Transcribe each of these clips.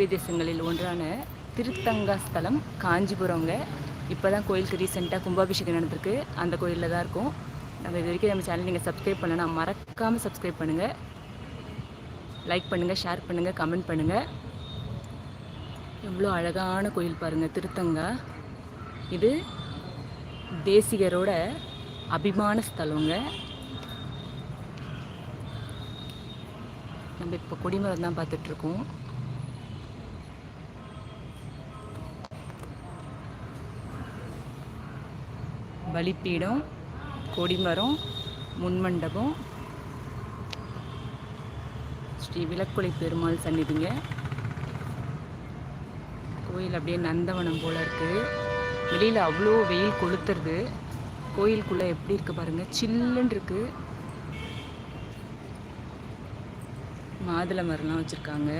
திவ்ய தேசங்களில் ஒன்றான திருத்தங்கா ஸ்தலம் காஞ்சிபுரங்க இப்போ தான் கோயிலுக்கு ரீசெண்டாக கும்பாபிஷேகம் நடந்திருக்கு. அந்த கோயிலில் தான் இருக்கும். நம்ம இது வரைக்கும் நம்ம சேனல் நீங்கள் சப்ஸ்கிரைப் பண்ணலாம் மறக்காமல் சப்ஸ்கிரைப் பண்ணுங்கள் லைக் பண்ணுங்கள் ஷேர் பண்ணுங்கள் கமெண்ட் பண்ணுங்கள் எவ்வளோ அழகான கோயில் பாருங்கள் திருத்தங்கா. இது தேசிகரோட அபிமான ஸ்தலங்க. நம்ம இப்போ கொடிமரம் தான் பார்த்துட்ருக்கோம் பலிப்பீடம் கொடிமரம் முன்மண்டபம். ஸ்ரீ விளக்குலை பெருமாள் சந்நிதிங்க. கோயில் அப்படியே நந்தவனம் போல இருக்குது வெளியில் அவ்வளோ வெயில் கொளுத்துறது. கோயிலுக்குள்ளே எப்படி இருக்கு பாருங்கள் சில்லுன்னு இருக்கு. மாதுளை மரம்லாம் வச்சுருக்காங்க.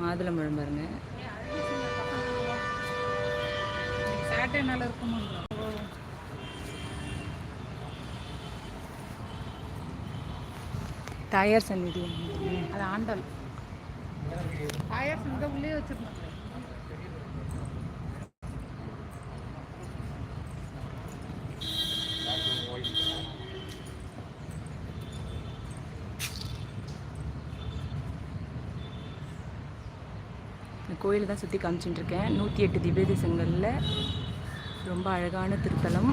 மாதுளை மரம் பாருங்க. சாட்டர்டே நாள் இருக்குமா தாயார் சந்நிதி அது ஆண்டாள் பாயாசம் இங்கே உள்ளே வச்சிருந்தாங்க இந்த கோயிலை தான் சுற்றி காமிச்சிட்டு இருக்கேன். நூற்றி எட்டு திவ்ய தேசங்களில் ரொம்ப அழகான திருத்தலம்.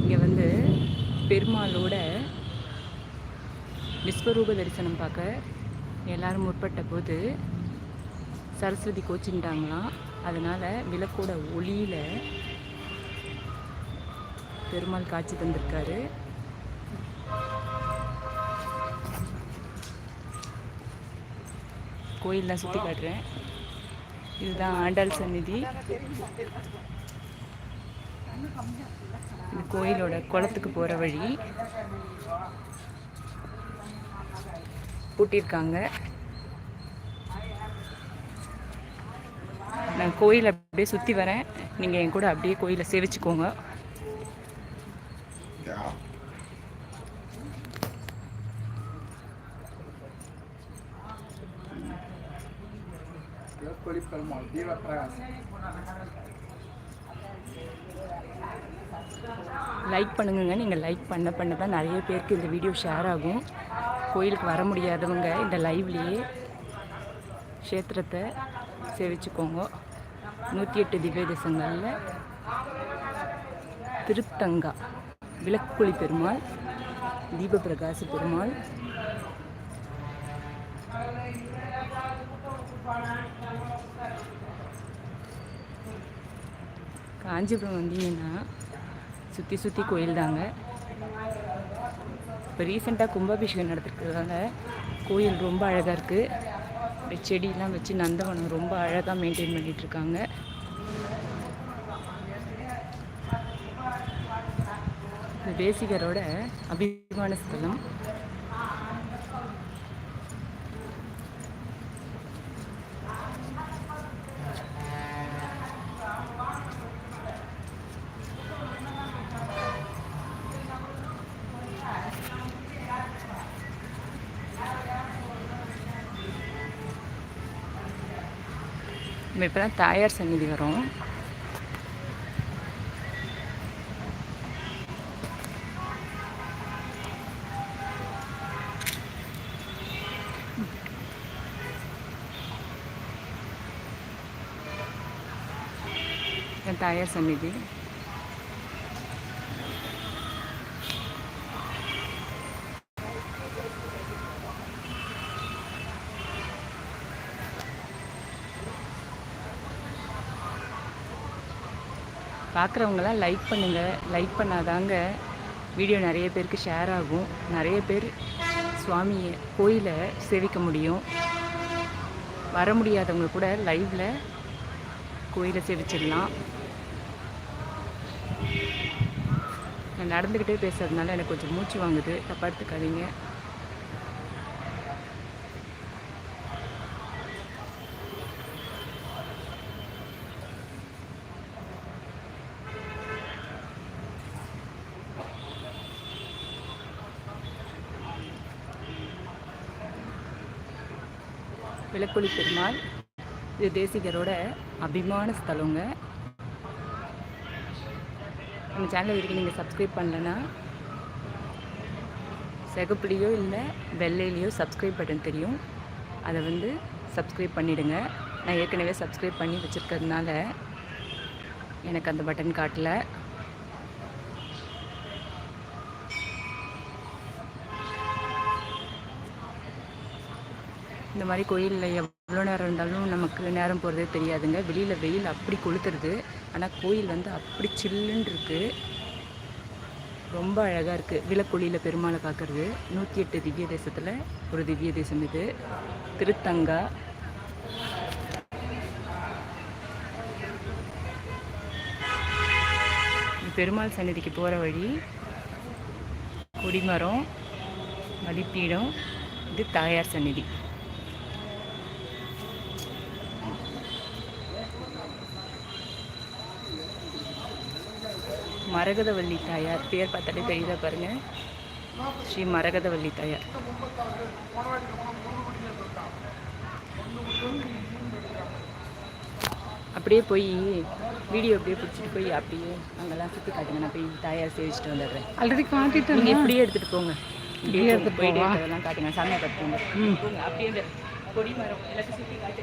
இங்கே வந்து பெருமாளோட விஸ்வரூப தரிசனம் பார்க்க எல்லோரும் முற்பட்ட போது சரஸ்வதி கோச்சின்ட்டாங்களாம் அதனால் விளக்கோட ஒளியில் பெருமாள் காட்சி தந்திருக்காரு. கோயிலெலாம் சுற்றி காட்டுறேன். இதுதான் ஆண்டாள் சந்நிதி. இது கோயிலோட குளத்துக்கு போகிற வழி. பூட்டியிருக்காங்க. நான் கோயில் அப்படியே சுற்றி வரேன். நீங்கள் என் கூட அப்படியே கோயிலை சேவிச்சுக்கோங்க. லைக் பண்ணுங்கங்க. நீங்கள் லைக் பண்ண பண்ண தான் நிறைய பேருக்கு இந்த வீடியோ ஷேர் ஆகும். கோயிலுக்கு வர முடியாதவங்க இந்த லைவ்லேயே க்ஷேத்திரத்தை சேவிச்சுக்கோங்க. நூற்றி எட்டு திவ்ய தேசங்களில் திருத்தங்கா விளக்குழி பெருமாள் தீபபிரகாச பெருமாள் காஞ்சிபுரம் வந்தீங்கன்னா சுற்றி சுற்றி கோயில் தாங்க. இப்போ ரீசெண்டாக கும்பாபிஷேகம் நடத்திருக்கிறதால கோயில் ரொம்ப அழகாக இருக்குது செடியெலாம் வச்சு நந்தவனம் ரொம்ப அழகாக மெயின்டைன் பண்ணிகிட்ருக்காங்க இருக்காங்க தேசிகரோட அபிமான ஸ்தலம் நம்ம இப்போ தான் தாயார் சந்நிதி வரோம். தாயார் சந்நிதி. பார்க்குறவங்களாம் லைக் பண்ணுங்கள் லைக் பண்ணாதாங்க வீடியோ நிறைய பேருக்கு ஷேர் ஆகும். நிறைய பேர் சுவாமியை கோயிலை சேவிக்க முடியும். வர முடியாதவங்க கூட லைவில் கோயிலை சேவிச்சிடலாம். நான் நடந்துக்கிட்டே பேசுறதுனால எனக்கு கொஞ்சம் மூச்சு வாங்குது. தப்பா எடுத்துக்காதீங்க. விளக்குழி பெருமாள். இது தேசிகரோட அபிமான ஸ்தலங்க. நம்ம சேனல் வரைக்கும் நீங்கள் சப்ஸ்கிரைப் பண்ணலன்னா சிகப்புலேயோ இல்லை வெள்ளையிலையோ சப்ஸ்கிரைப் பட்டன் தெரியும். அதை வந்து சப்ஸ்கிரைப் பண்ணிவிடுங்க நான் ஏற்கனவே சப்ஸ்கிரைப் பண்ணி வச்சுருக்கிறதுனால எனக்கு அந்த பட்டன் காட்டலை. இந்த மாதிரி கோயிலில் எவ்வளோ நேரம் இருந்தாலும் நமக்கு நேரம் போகிறதே தெரியாதுங்க. வெளியில் வெயில் அப்படி கொளுத்துறது. ஆனால் கோயில் வந்து அப்படி சில்லுன்னு இருக்குது ரொம்ப அழகாக இருக்குது விளக்கொளியில் பெருமாளை பார்க்குறது. நூற்றி எட்டு திவ்ய தேசத்தில் ஒரு திவ்ய தேசம் இது. திருத்தங்கா. பெருமாள் சன்னதிக்கு போகிற வழி கொடிமரம் மதிப்பீடம் இது தாயார் சன்னதி மரகதவள்ளி தாயார். பேர் பார்த்தாலே தெரியுதா பாருங்க. ஸ்ரீ மரகதவள்ளி தாயார். அப்படியே போய் வீடியோ அப்படியே பிடிச்சிட்டு போய் அப்படியே அங்கெல்லாம் சுற்றி காட்டுங்க. நான் போய் தாயார் சேவிச்சுட்டு வந்துடுறேன். ஆல்ரெடி காட்டிட்டேன் நீங்கள் இப்படியே எடுத்துகிட்டு போங்க. இப்படியே எடுத்துட்டு போயிட்டு? அதெல்லாம் காட்டுங்க. சாமியை போங்க. அப்படியே இந்த கொடி மரம் எல்லாத்தையும் சுற்றி காட்டு.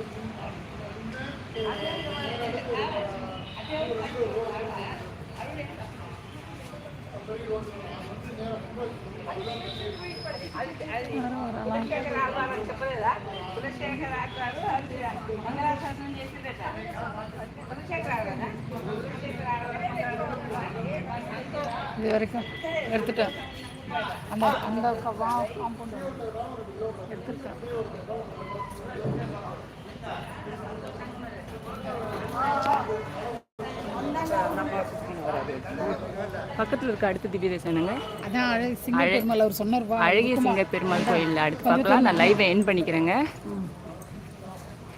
ம் ம். இது வரைக்கும் எடுத்துட்டேன் அந்த அந்த காம்பவுண்ட் எடுத்துருக்கேன் பக்கத்தில் இருக்க அடுத்த திவ்ய தேசம் என்னங்க அதான் அழகு சிங்க பெருமாள் அவர் சொன்னார் அழகிய சிங்க பெருமாள் கோயிலில் அடுத்து பார்க்கலாம் நான் லைவை என் பண்ணிக்கிறேங்க.